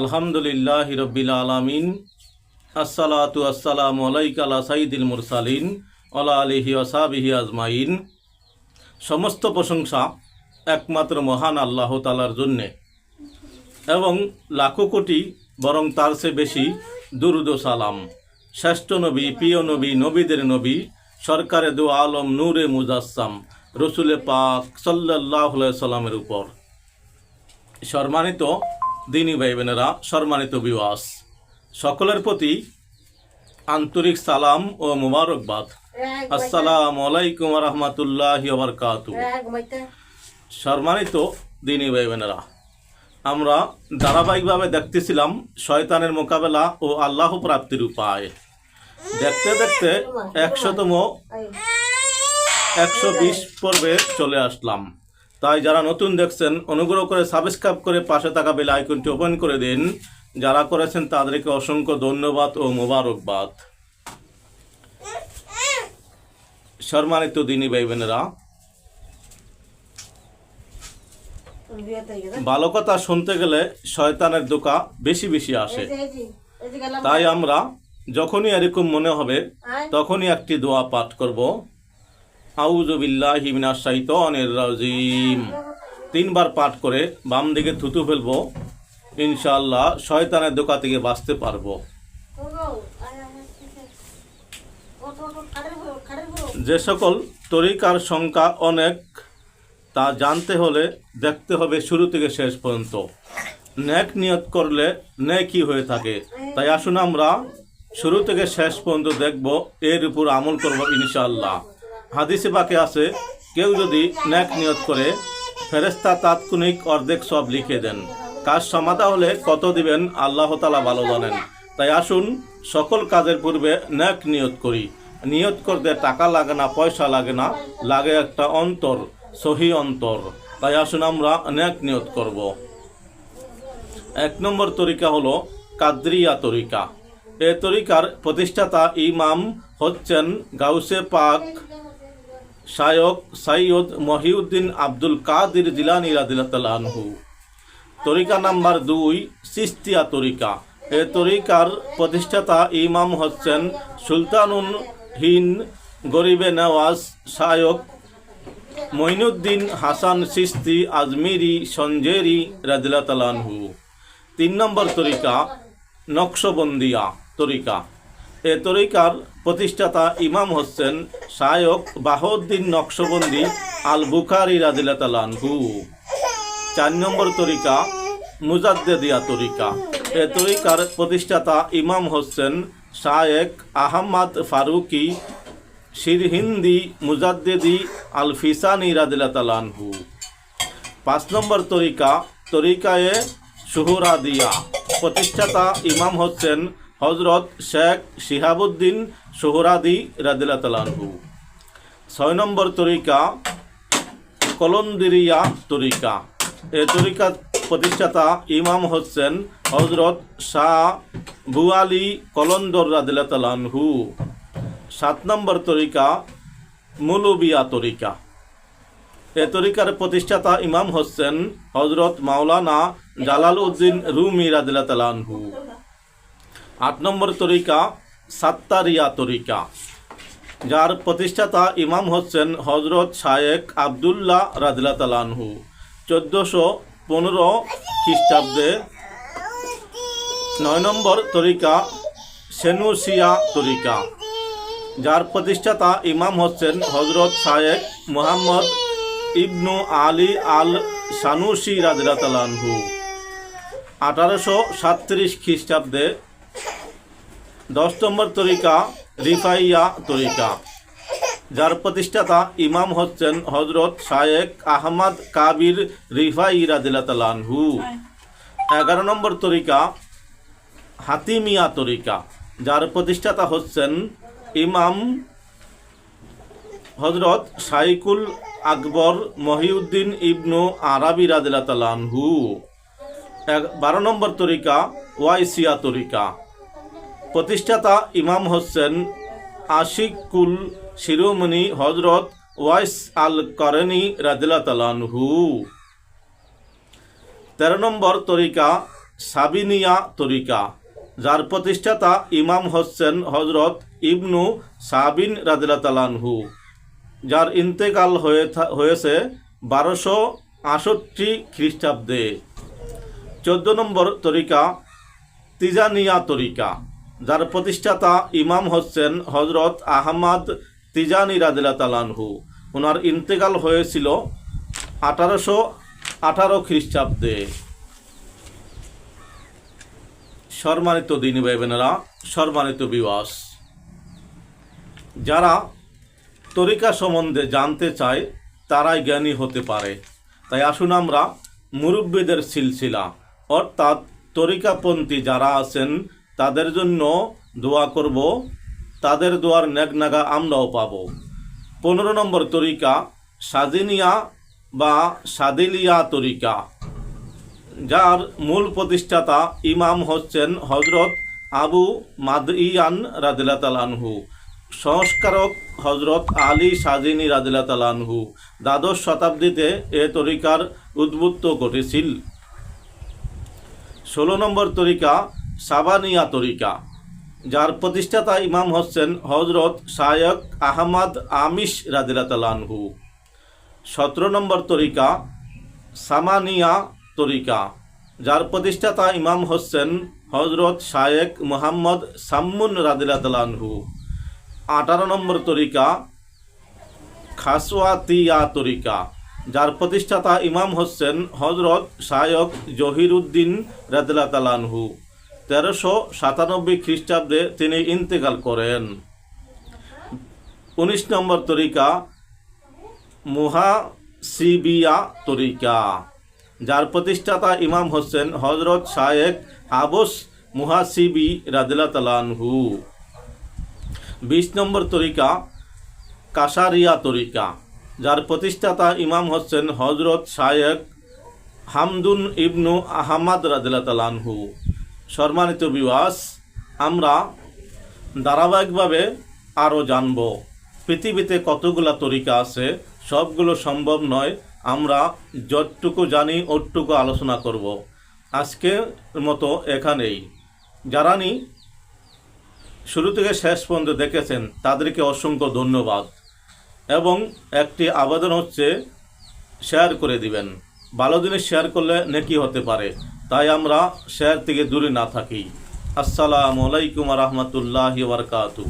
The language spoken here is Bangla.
আলহামদুলিল্লাহ রব্বিল আলামিন, আসসালাতু আসসালামু আলাইকা আলা সাইদিল মুরসালিন আলা আলিহি ওয়াসাবিহি আজমাইন। সমস্ত প্রশংসা একমাত্র মহান আল্লাহ তালার জন্যে। এবং লাখো কোটি, বরং তার চেয়ে বেশি দুরুদ সালাম। শ্রেষ্ঠ নবী, প্রিয় নবী, নবীদের নবী, সরকারে দু আলম নূরে মুজাসসাম, রসুলে পাক সাল্লাহ সাল্লামের উপর। সম্মানিত দিনী ভাই বোনেরা সম্মানিত বিওয়াস সকলের প্রতি আন্তরিক সালাম ও মুবারকবাদ। আসসালামু আলাইকুম রহমতুল্লাহ বারকাতু সম্মানিত দিনী ভাই বোনেরা আমরা ধারাবাহিকভাবে দেখতেছিলাম শয়তানের মোকাবেলা ও আল্লাহ প্রাপ্তির উপায়। দেখতে দেখতে একশোতম একশো বিশ পর্বে চলে আসলাম। তাই যারা নতুন দেখছেন অনুগ্রহ করে সাবস্ক্রাইব করে পাশে থাকা বেল আইকনটি ওপেন করে দিন। যারা করেছেন তাদেরকে অসংখ্য ধন্যবাদ ও মোবারকবাদ। সম্মানিত দিনী ভাই বোনেরা ভালো কথা শুনতে গেলে শয়তানের দোকা বেশি বেশি আসে। তাই আমরা যখনই এরকম মনে হবে তখনই একটি দোয়া পাঠ করব। রাজিম। তিনবার পাঠ করে বাম দিকে থুতু ফেলব ইনশাল্লাহ শয়তানের দোকা থেকে বাঁচতে পারব। যে সকল তরিকার সংখ্যা অনেক, তা জানতে হলে দেখতে হবে শুরু থেকে শেষ পর্যন্ত। ন্যাক নিয়ত করলে ন্যাকই হয়ে থাকে। তাই আসুন আমরা শুরু থেকে শেষ পর্যন্ত দেখব, এর উপর আমল করব ইনশাআল্লাহ। হাদিসে বাকে আছে, কেউ যদি ন্যাক নিয়ত করে ফেরেস্তা তাৎক্ষণিক অর্ধেক সব লিখে দেন। কাজ সমাধা হলে কত দিবেন, আল্লাহ তালা ভালো জানেন। তাই আসুন, সকল কাজের পূর্বে ন্যাক নিয়ত করি। নিয়ত করতে টাকা লাগে না, পয়সা লাগে না, লাগে একটা অন্তর, সহি অন্তর। তাই আসুন আমরা ন্যাক নিয়ত করব। এক নম্বর তরিকা হলো কাদ্রিয়া তরিকা। এ তরিকার প্রতিষ্ঠাতা ইমাম হচ্ছেন গাউসে পাক শায়ক সাইয়দ মহিউদ্দিন আব্দুল কাদির জিলানি রাদিল্লাহু তরিকা নাম্বার দুই, সিস্তিয়া তরিকা। এ তরিকার প্রতিষ্ঠাতা ইমাম হচ্ছেন সুলতানুন হিন গরিবে নওয়াজ শায়ক মঈনুদ্দিন হাসান সিস্তি আজমিরি সঞ্জেরি রাদিল্লাহু তিন নম্বর তরিকা, নকশবন্দিয়া তরিকা। এ তরিকার প্রতিষ্ঠাতা ইমাম হচ্ছেন শায়ক বাহউদ্দিন নকশবন্দি আল বুখারি রাদিল্লাহু চার নম্বর তরিকা, মুজাদ্দেদিয়া তরিকা। এ তরিকার প্রতিষ্ঠাতা ইমাম হচ্ছেন শায়েক আহমদ ফারুকি শিরহিন্দি মুজাদ্দেদি আল ফিসানি রাদিল্লাহু পাঁচ নম্বর তরিকা, তরিকায়ে সুহরাদিয়া প্রতিষ্ঠাতা ইমাম হচ্ছেন হজরত শেখ শিহাবুদ্দিন সোহরাদি রাদিল্লাহু ছয় নম্বর তরিকা, কলন্দিরিয়া তরিকা। এ তরিকা প্রতিষ্ঠাতা ইমাম হচ্ছেন হজরত শাহ বুয়ালি কলন্দর রাদিল্লাহু সাত নম্বর তরিকা, মুলুবিয়া তরিকা। এ তরিকার প্রতিষ্ঠাতা ইমাম হচ্ছেন হজরত মাওলানা জালাল উদ্দিন রুমি রাদিল্লাহু আট নম্বর তরিকা, সাত্তারিয়া তরিকা। যার প্রতিষ্ঠাতা ইমাম হচ্ছেন হজরত শায়েক আবদুল্লাহ রাদিল্লা তালানহু চোদ্দোশো পনেরো খ্রিস্টাব্দে। নয় নম্বর তরিকা, সেনুসিয়া তরিকা। যার প্রতিষ্ঠাতা ইমাম হচ্ছেন হজরত শায়েক মোহাম্মদ ইবনু আলী আল সানুসি রাদিল্লা তালানহু আঠারোশো সাতত্রিশ খ্রিস্টাব্দে দশ নম্বর তরিকা, রিফাইয়া তরিকা। যার প্রতিষ্ঠাতা ইমাম হচ্ছেন হজরত শায়েক আহমদ কাবির রিফাই রাদিল্লাহু এগারো নম্বর তরিকা, হাতিমিয়া তরিকা। যার প্রতিষ্ঠাতা হচ্ছেন ইমাম হজরত শাইকুল আকবর মহিউদ্দিন ইবনু আরাবি রাদিল্লাহু বারো নম্বর তরিকা, ওয়াইসিয়া তরিকা। প্রতিষ্ঠাতা ইমাম হোসেন আশিকুল শিরোমণি হজরত ওয়াইস আল করেনি রাদিল্লা তালানহু তেরো নম্বর তরিকা, সাবিনিয়া তরিকা, যার প্রতিষ্ঠাতা ইমাম হোসেন হজরত ইবনু সাবিন রাদিল্লা তালানহু যার ইন্তেকাল হয়ে হয়েছে বারোশো আষট্টি খ্রিস্টাব্দে। চোদ্দ নম্বর তরিকা, তিজানিয়া তরিকা। যার প্রতিষ্ঠাতা ইমাম হচ্ছেন হজরত আহমদ তিজানি রাদিল্লা তালানহু ওনার ইন্তেকাল হয়েছিল আঠারোশো আঠারো খ্রিস্টাব্দে। সম্মানিত দিনী ভাই বোনেরা সম্মানিত বিবাস যারা তরিকা সম্বন্ধে জানতে চায়, তারাই জ্ঞানী হতে পারে। তাই আসুন আমরা মুরব্বীদের সিলসিলা, অর্থাৎ তরিকাপন্থী যারা আছেন তাদের জন্য দোয়া করব। তাদের দোয়ার নেগনাগা আমরাও পাব। পনেরো নম্বর তরিকা সাদিনিয়া বা সাদিলিয়া তরিকা। যার মূল প্রতিষ্ঠাতা ইমাম হচ্ছেন হজরত আবু মাদইয়ান রাদিল্লা তালানহু সংস্কারক হজরত আলী সাজিনী রাদিল্লা তালানহু দ্বাদশ শতাব্দীতে এ তরিকার উদ্বুদ্ধ ঘটেছিল। ষোলো নম্বর তরিকা সাবানিয়া তরিকা, যার প্রতিষ্ঠাতা ইমাম হচ্ছেন হজরত শায়ক আহমদ আমিশ রাদিল্লা তালানহু সতেরো নম্বর তরিকা, সামানিয়া তরিকা, যার প্রতিষ্ঠাতা ইমাম হচ্ছেন হজরত শায়েক মোহাম্মদ সাম্মুন রাদিল্লাহু আঠারো নম্বর তরিকা, খাসওয়াতিয়া তরিকা, যার প্রতিষ্ঠাতা ইমাম হচ্ছেন হজরত শায়ক জহিরুদ্দিন রাদিল্লা তালানহু তেরোশো সাতানব্বই খ্রিস্টাব্দে তিনি ইন্তেকাল করেন। উনিশ নম্বর তরিকা, মুহাসিবিয়া তরিকা, যার প্রতিষ্ঠাতা ইমাম হোসেন হজরত শায়েক আবস মুহাসিবি রাদিল্লা তালানহু বিশ নম্বর তরিকা, কাসারিয়া তরিকা, যার প্রতিষ্ঠাতা ইমাম হোসেন হজরত শায়েক হামদুন ইবনু আহমদ রাদিল্লা তালানহু সম্মানিত বিবাস আমরা ধারাবাহিকভাবে আরও জানব, পৃথিবীতে কতগুলা তরিকা আছে, সবগুলো সম্ভব নয়, আমরা যতটুকু জানি ওটুকু আলোচনা করব। আজকের মতো এখানেই। যারা নি শুরু থেকে শেষ পর্যন্ত দেখেছেন, তাদেরকে অসংখ্য ধন্যবাদ। এবং একটি আবেদন হচ্ছে শেয়ার করে দিবেন। ভালো জিনিস শেয়ার করলে নেকি হতে পারে। তাই আমরা শেয়ার থেকে দূরে না থাকি। আসসালামু আলাইকুম রহমতুল্লাহ বারকাতু